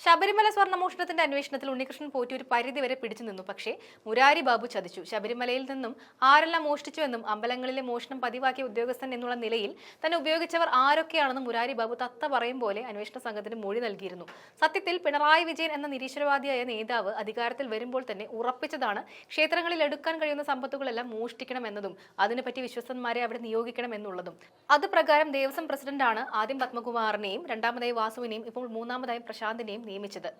ശബരിമല സ്വർണമോഷണത്തിന്റെ അന്വേഷണത്തിൽ ഉണ്ണികൃഷ്ണൻ പോറ്റി ഒരു പരിധിവരെ പിടിച്ചു നിന്നു. പക്ഷേ മുരാരി ബാബു ചതിച്ചു. ശബരിമലയിൽ നിന്നും ആരെല്ലാം മോഷ്ടിച്ചുവെന്നും അമ്പലങ്ങളിലെ മോഷണം പതിവാക്കിയ ഉദ്യോഗസ്ഥൻ എന്നുള്ള നിലയിൽ തന്നെ ഉപയോഗിച്ചവർ ആരൊക്കെയാണെന്ന് മുരാരി ബാബു തത്ത പറയും പോലെ അന്വേഷണ സംഘത്തിന് മൊഴി നൽകിയിരുന്നു. സത്യത്തിൽ പിണറായി വിജയൻ എന്ന നിരീശ്വരവാദിയായ നേതാവ് അധികാരത്തിൽ വരുമ്പോൾ തന്നെ ഉറപ്പിച്ചതാണ് ക്ഷേത്രങ്ങളിൽ എടുക്കാൻ കഴിയുന്ന സമ്പത്തുകളെല്ലാം മോഷ്ടിക്കണമെന്നതും അതിനെപ്പറ്റി വിശ്വസ്തന്മാരെ അവിടെ നിയോഗിക്കണം എന്നുള്ളതും അത് പ്രകാരം ദേവസ്വം പ്രസിഡന്റാണ് ആദ്യം പത്മകുമാറിനെയും രണ്ടാമതായി വാസുവിനെയും ഇപ്പോൾ മൂന്നാമതായി പ്രശാന്തിനെയും നിയമിച്ചത്.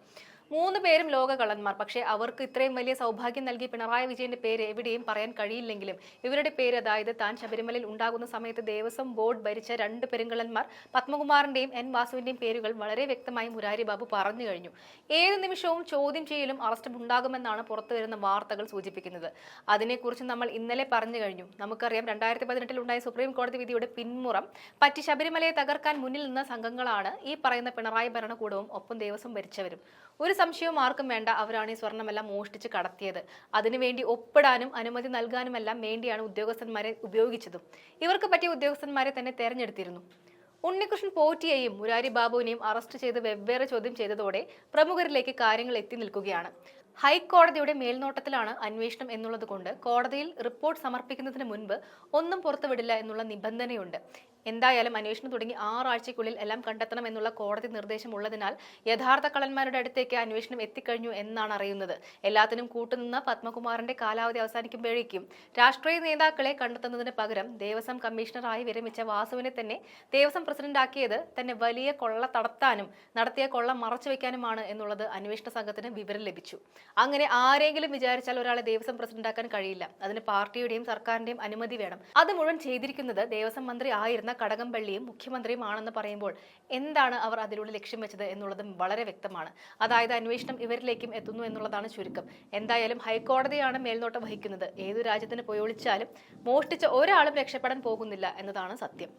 മൂന്ന് പേരും ലോകകള്ളന്മാർ. പക്ഷേ അവർക്ക് ഇത്രയും വലിയ സൗഭാഗ്യം നൽകി പിണറായി വിജയന്റെ പേര് എവിടെയും പറയാൻ കഴിയില്ലെങ്കിലും ഇവരുടെ പേര് അതായത് താൻ ശബരിമലയിൽ ഉണ്ടാകുന്ന സമയത്ത് ദേവസ്വം ബോർഡ് ഭരിച്ച രണ്ട് പെരുങ്കള്ളന്മാർ പത്മകുമാറിന്റെയും എൻ വാസുവിന്റെയും പേരുകൾ വളരെ വ്യക്തമായി മുരാരി ബാബു പറഞ്ഞു കഴിഞ്ഞു. ഏത് നിമിഷവും ചോദ്യം ചെയ്യലും അറസ്റ്റും ഉണ്ടാകുമെന്നാണ് പുറത്തുവരുന്ന വാർത്തകൾ സൂചിപ്പിക്കുന്നത്. അതിനെക്കുറിച്ച് നമ്മൾ ഇന്നലെ പറഞ്ഞു കഴിഞ്ഞു. നമുക്കറിയാം രണ്ടായിരത്തി പതിനെട്ടിൽ ഉണ്ടായ സുപ്രീം കോടതി വിധിയുടെ പിന്മുറം പറ്റി ശബരിമലയെ തകർക്കാൻ മുന്നിൽ നിന്ന സംഘങ്ങളാണ് ഈ പറയുന്ന പിണറായി ഭരണകൂടവും ഒപ്പം ദേവസ്വം ഭരിച്ചവരും. ഒരു സംശയവും ആർക്കും വേണ്ട. അവരാണ് ഈ സ്വർണമെല്ലാം മോഷ്ടിച്ച് കടത്തിയത്. അതിനുവേണ്ടി ഒപ്പിടാനും അനുമതി നൽകാനുമെല്ലാം വേണ്ടിയാണ് ഉദ്യോഗസ്ഥന്മാരെ ഉപയോഗിച്ചതും. ഇവർക്ക് പറ്റിയ ഉദ്യോഗസ്ഥന്മാരെ തന്നെ തെരഞ്ഞെടുത്തിരുന്നു. ഉണ്ണികൃഷ്ണൻ പോറ്റിയെയും മുരാരി ബാബുവിനെയും അറസ്റ്റ് ചെയ്ത് വെവ്വേറെ ചോദ്യം ചെയ്തതോടെ പ്രമുഖരിലേക്ക് കാര്യങ്ങൾ എത്തി നിൽക്കുകയാണ്. ഹൈക്കോടതിയുടെ മേൽനോട്ടത്തിലാണ് അന്വേഷണം എന്നുള്ളത് കൊണ്ട് കോടതിയിൽ റിപ്പോർട്ട് സമർപ്പിക്കുന്നതിന് മുൻപ് ഒന്നും പുറത്തുവിടില്ല എന്നുള്ള നിബന്ധനയുണ്ട്. എന്തായാലും അന്വേഷണം തുടങ്ങി ആറാഴ്ചയ്ക്കുള്ളിൽ എല്ലാം കണ്ടെത്തണം എന്നുള്ള കോടതി നിർദ്ദേശം ഉള്ളതിനാൽ യഥാർത്ഥ കള്ളന്മാരുടെ അടുത്തേക്ക് അന്വേഷണം എത്തിക്കഴിഞ്ഞു എന്നാണ് അറിയുന്നത്. എല്ലാത്തിനും കൂട്ടുനിന്ന പത്മകുമാറിന്റെ കാലാവധി അവസാനിക്കുമ്പോഴേക്കും രാഷ്ട്രീയ നേതാക്കളെ കണ്ടെത്തുന്നതിന് പകരം ദേവസ്വം കമ്മീഷണറായി വിരമിച്ച വാസുവിനെ തന്നെ ദേവസ്വം പ്രസിഡന്റാക്കിയത് തന്നെ വലിയ കൊള്ള തടത്താനും നടത്തിയ കൊള്ള മറച്ചുവെക്കാനുമാണ് എന്നുള്ളത് അന്വേഷണ സംഘത്തിന് വിവരം ലഭിച്ചു. അങ്ങനെ ആരെങ്കിലും വിചാരിച്ചാൽ ഒരാളെ ദേവസ്വം പ്രസിഡന്റാക്കാൻ കഴിയില്ല. അതിന് പാർട്ടിയുടെയും സർക്കാരിന്റെയും അനുമതി വേണം. അത് മുഴുവൻ ചെയ്തിരിക്കുന്നത് ദേവസ്വം മന്ത്രി ആയിരുന്ന കടകംപള്ളിയും മുഖ്യമന്ത്രിയും ആണെന്ന് പറയുമ്പോൾ എന്താണ് അവർ അതിലൂടെ ലക്ഷ്യം വെച്ചത് എന്നുള്ളതും വളരെ വ്യക്തമാണ്. അതായത് അന്വേഷണം ഇവരിലേക്കും എത്തുന്നു എന്നുള്ളതാണ് ചുരുക്കം. എന്തായാലും ഹൈക്കോടതിയാണ് മേൽനോട്ടം വഹിക്കുന്നത്. ഏതു രാജ്യത്തിന് പോയി ഒളിച്ചാലും മോഷ്ടിച്ച ഒരാളും രക്ഷപ്പെടാൻ പോകുന്നില്ല എന്നതാണ് സത്യം.